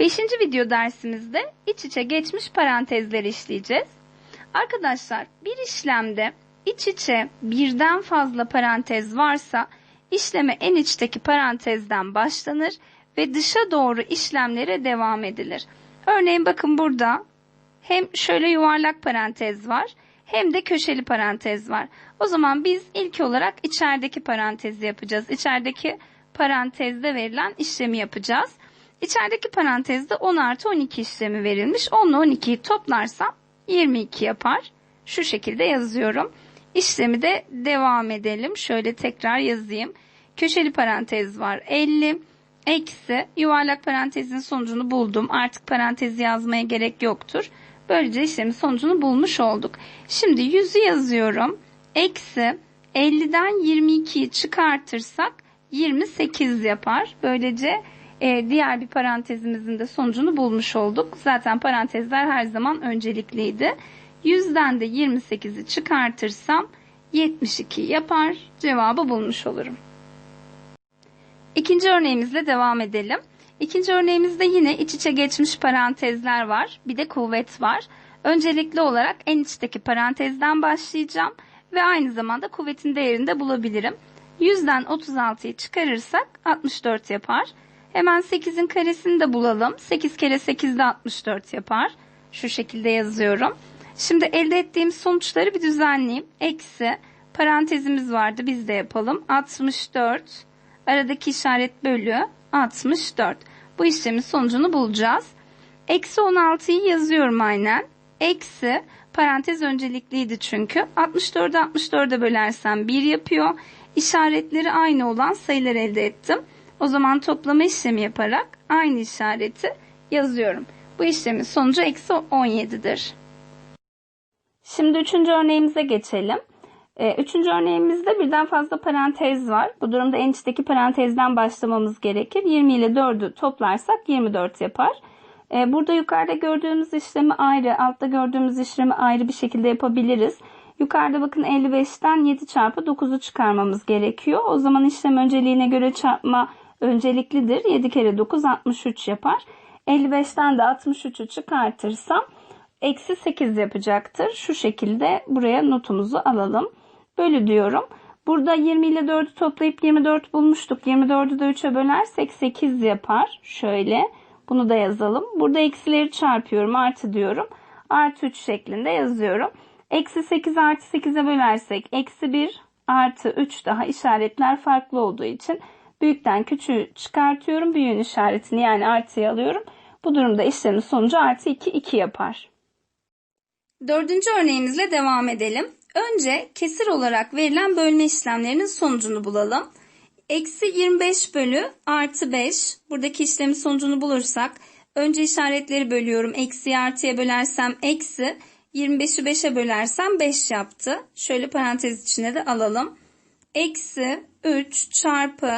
Beşinci video dersimizde iç içe geçmiş parantezleri işleyeceğiz. Arkadaşlar bir işlemde iç içe birden fazla parantez varsa işleme en içteki parantezden başlanır ve dışa doğru işlemlere devam edilir. Örneğin bakın burada hem şöyle yuvarlak parantez var hem de köşeli parantez var. O zaman biz ilk olarak içerideki parantezi yapacağız. İçerideki parantezde verilen işlemi yapacağız. İçerideki parantezde 10 artı 12 işlemi verilmiş. 10 ile 12'yi toplarsam 22 yapar. Şu şekilde yazıyorum. İşlemi de devam edelim. Şöyle tekrar yazayım. Köşeli parantez var 50. Eksi yuvarlak parantezin sonucunu buldum. Artık parantezi yazmaya gerek yoktur. Böylece işlemin sonucunu bulmuş olduk. Şimdi 100'ü yazıyorum. Eksi 50'den 22'yi çıkartırsak 28 yapar. Böylece e, diğer bir parantezimizin de sonucunu bulmuş olduk. Zaten parantezler her zaman öncelikliydi. 100'den de 28'i çıkartırsam 72 yapar. Cevabı bulmuş olurum. İkinci örneğimizle devam edelim. İkinci örneğimizde yine iç içe geçmiş parantezler var. Bir de kuvvet var. Öncelikli olarak en içteki parantezden başlayacağım ve aynı zamanda kuvvetin değerini de bulabilirim. 100'den 36'yı çıkarırsak 64 yapar. Hemen 8'in karesini de bulalım. 8 kere 8 de 64 yapar. Şu şekilde yazıyorum. Şimdi elde ettiğim sonuçları bir düzenleyeyim. Eksi parantezimiz vardı biz de yapalım. 64 aradaki işaret bölü 64. Bu işlemin sonucunu bulacağız. Eksi 16'yı yazıyorum aynen. Eksi parantez öncelikliydi çünkü. 64'ü 64'e bölersem 1 yapıyor. İşaretleri aynı olan sayılar elde ettim. O zaman toplama işlemi yaparak aynı işareti yazıyorum. Bu işlemin sonucu eksi 17'dir. Şimdi üçüncü örneğimize geçelim. Ee, üçüncü örneğimizde birden fazla parantez var. Bu durumda en içteki parantezden başlamamız gerekir. 20 ile 4'ü toplarsak 24 yapar. Ee, burada yukarıda gördüğümüz işlemi ayrı, altta gördüğümüz işlemi ayrı bir şekilde yapabiliriz. Yukarıda bakın 55'ten 7 çarpı 9'u çıkarmamız gerekiyor. O zaman işlem önceliğine göre çarpma önceliklidir. 7 kere 9 63 yapar. 55'ten de 63'ü çıkartırsam eksi 8 yapacaktır. Şu şekilde buraya notumuzu alalım. Bölü diyorum. Burada 20 ile 4'ü toplayıp 24 bulmuştuk. 24'ü de 3'e bölersek 8 yapar. Şöyle bunu da yazalım. Burada eksileri çarpıyorum artı diyorum. Artı 3 şeklinde yazıyorum. Eksi 8 artı 8'e bölersek eksi 1 artı 3 daha işaretler farklı olduğu için büyükten küçüğü çıkartıyorum. Büyüğün işaretini yani artıyı alıyorum. Bu durumda işlemin sonucu artı 2 2 yapar. Dördüncü örneğimizle devam edelim. Önce kesir olarak verilen bölme işlemlerinin sonucunu bulalım. Eksi 25 bölü artı 5. Buradaki işlemin sonucunu bulursak önce işaretleri bölüyorum. Eksiyi artıya bölersem eksi. 25'i 5'e bölersem 5 yaptı. Şöyle parantez içine de alalım. Eksi 3 çarpı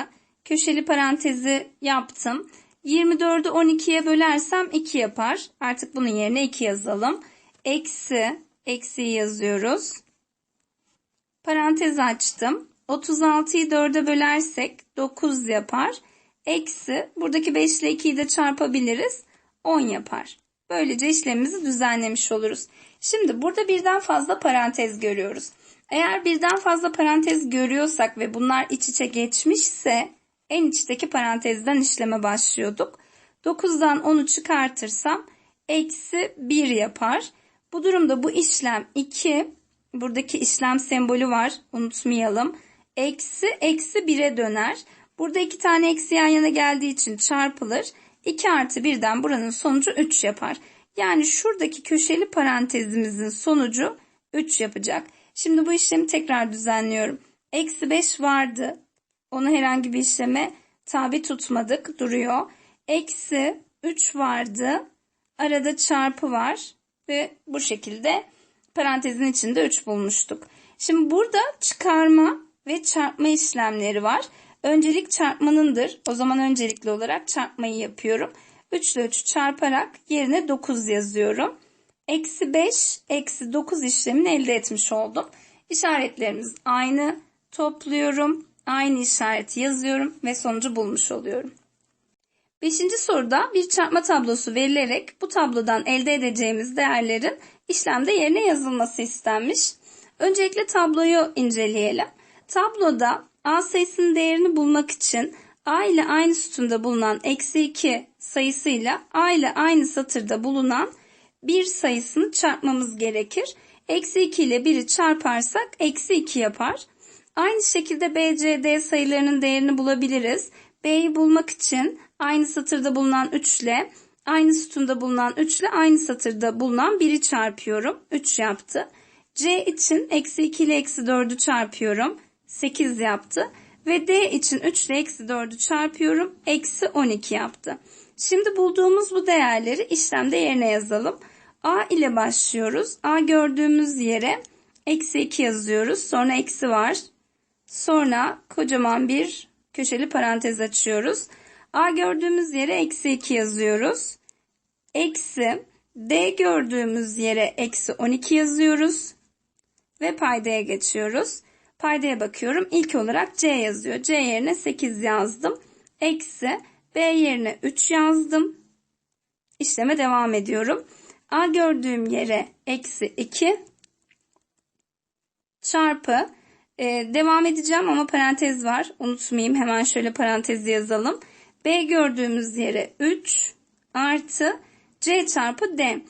köşeli parantezi yaptım. 24'ü 12'ye bölersem 2 yapar. Artık bunun yerine 2 yazalım. Eksi, eksiyi yazıyoruz. Parantez açtım. 36'yı 4'e bölersek 9 yapar. Eksi, buradaki 5 ile 2'yi de çarpabiliriz. 10 yapar. Böylece işlemimizi düzenlemiş oluruz. Şimdi burada birden fazla parantez görüyoruz. Eğer birden fazla parantez görüyorsak ve bunlar iç içe geçmişse en içteki parantezden işleme başlıyorduk. 9'dan 10'u çıkartırsam eksi 1 yapar. Bu durumda bu işlem 2 buradaki işlem sembolü var unutmayalım. Eksi eksi 1'e döner. Burada iki tane eksi yan yana geldiği için çarpılır. 2 artı 1'den buranın sonucu 3 yapar. Yani şuradaki köşeli parantezimizin sonucu 3 yapacak. Şimdi bu işlemi tekrar düzenliyorum. Eksi 5 vardı. Onu herhangi bir işleme tabi tutmadık. Duruyor. Eksi 3 vardı. Arada çarpı var. Ve bu şekilde parantezin içinde 3 bulmuştuk. Şimdi burada çıkarma ve çarpma işlemleri var. Öncelik çarpmanındır. O zaman öncelikli olarak çarpmayı yapıyorum. 3 ile 3'ü çarparak yerine 9 yazıyorum. Eksi 5, eksi 9 işlemini elde etmiş oldum. İşaretlerimiz aynı. Topluyorum. Aynı işareti yazıyorum ve sonucu bulmuş oluyorum. Beşinci soruda bir çarpma tablosu verilerek bu tablodan elde edeceğimiz değerlerin işlemde yerine yazılması istenmiş. Öncelikle tabloyu inceleyelim. Tabloda A sayısının değerini bulmak için A ile aynı sütunda bulunan eksi 2 sayısıyla A ile aynı satırda bulunan 1 sayısını çarpmamız gerekir. Eksi 2 ile 1'i çarparsak eksi 2 yapar. Aynı şekilde B, C, D sayılarının değerini bulabiliriz. B'yi bulmak için aynı satırda bulunan 3 ile aynı sütunda bulunan 3 ile aynı satırda bulunan 1'i çarpıyorum. 3 yaptı. C için eksi 2 ile eksi 4'ü çarpıyorum. 8 yaptı. Ve D için 3 ile eksi 4'ü çarpıyorum. Eksi 12 yaptı. Şimdi bulduğumuz bu değerleri işlemde yerine yazalım. A ile başlıyoruz. A gördüğümüz yere eksi 2 yazıyoruz. Sonra eksi var. Sonra kocaman bir köşeli parantez açıyoruz. A gördüğümüz yere eksi 2 yazıyoruz. Eksi D gördüğümüz yere eksi 12 yazıyoruz. Ve paydaya geçiyoruz. Paydaya bakıyorum. İlk olarak C yazıyor. C yerine 8 yazdım. Eksi B yerine 3 yazdım. İşleme devam ediyorum. A gördüğüm yere eksi 2 çarpı e, devam edeceğim ama parantez var. Unutmayayım hemen şöyle parantezi yazalım. B gördüğümüz yere 3 artı C çarpı D.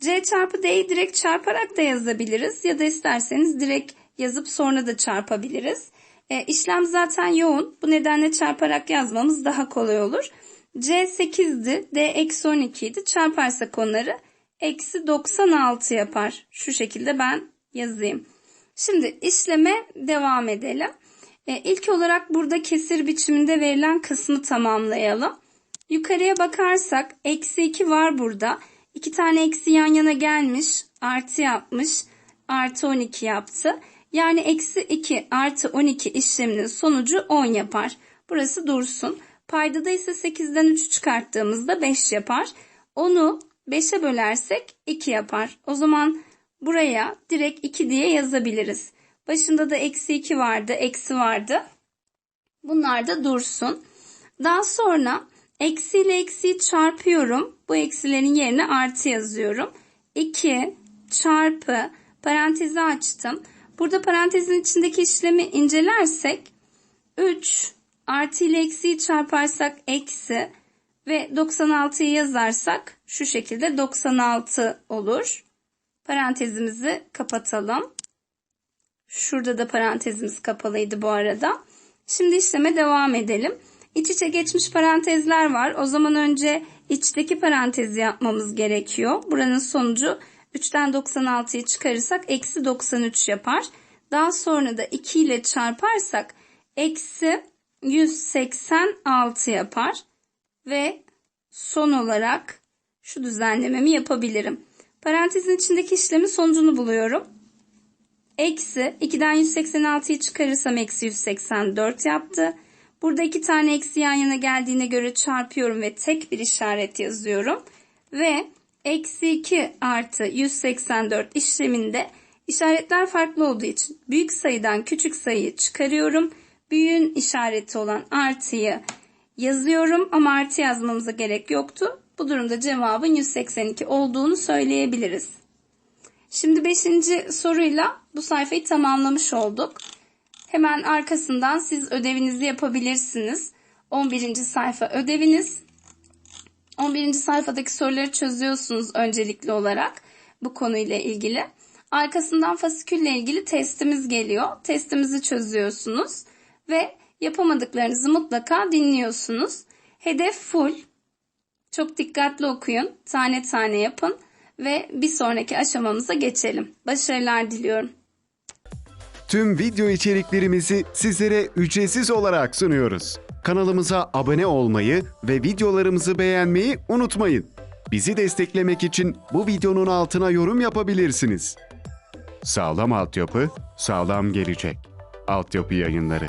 C çarpı D'yi direkt çarparak da yazabiliriz. Ya da isterseniz direkt yazıp sonra da çarpabiliriz. E, işlem zaten yoğun. Bu nedenle çarparak yazmamız daha kolay olur. C 8'di. D eksi 12 idi. Çarparsak onları eksi 96 yapar. Şu şekilde ben yazayım. Şimdi işleme devam edelim. E, ilk olarak burada kesir biçiminde verilen kısmı tamamlayalım. Yukarıya bakarsak eksi 2 var burada. 2 tane eksi yan yana gelmiş. Artı yapmış. Artı 12 yaptı. Yani eksi 2 artı 12 işleminin sonucu 10 yapar. Burası dursun. Paydada ise 8'den 3'ü çıkarttığımızda 5 yapar. Onu 5'e bölersek 2 yapar. O zaman buraya direkt 2 diye yazabiliriz. Başında da eksi 2 vardı, eksi vardı. Bunlar da dursun. Daha sonra eksi ile eksiyi çarpıyorum. Bu eksilerin yerine artı yazıyorum. 2 çarpı parantezi açtım. Burada parantezin içindeki işlemi incelersek 3 artı ile eksiyi çarparsak eksi ve 96'yı yazarsak şu şekilde 96 olur. Parantezimizi kapatalım. Şurada da parantezimiz kapalıydı bu arada. Şimdi işleme devam edelim. İç içe geçmiş parantezler var. O zaman önce içteki parantezi yapmamız gerekiyor. Buranın sonucu 3'ten 96'yı çıkarırsak eksi 93 yapar. Daha sonra da 2 ile çarparsak eksi 186 yapar. Ve son olarak şu düzenlememi yapabilirim. Parantezin içindeki işlemin sonucunu buluyorum. Eksi 2'den 186'yı çıkarırsam eksi 184 yaptı. Burada iki tane eksi yan yana geldiğine göre çarpıyorum ve tek bir işaret yazıyorum. Ve eksi 2 artı 184 işleminde işaretler farklı olduğu için büyük sayıdan küçük sayıyı çıkarıyorum. Büyüğün işareti olan artıyı yazıyorum ama artı yazmamıza gerek yoktu. Bu durumda cevabın 182 olduğunu söyleyebiliriz. Şimdi 5. soruyla bu sayfayı tamamlamış olduk. Hemen arkasından siz ödevinizi yapabilirsiniz. 11. sayfa ödeviniz. 11. sayfadaki soruları çözüyorsunuz öncelikli olarak bu konuyla ilgili. Arkasından fasikülle ilgili testimiz geliyor. Testimizi çözüyorsunuz ve yapamadıklarınızı mutlaka dinliyorsunuz. Hedef full. Çok dikkatli okuyun. Tane tane yapın ve bir sonraki aşamamıza geçelim. Başarılar diliyorum. Tüm video içeriklerimizi sizlere ücretsiz olarak sunuyoruz. Kanalımıza abone olmayı ve videolarımızı beğenmeyi unutmayın. Bizi desteklemek için bu videonun altına yorum yapabilirsiniz. Sağlam altyapı, sağlam gelecek. Altyapı yayınları.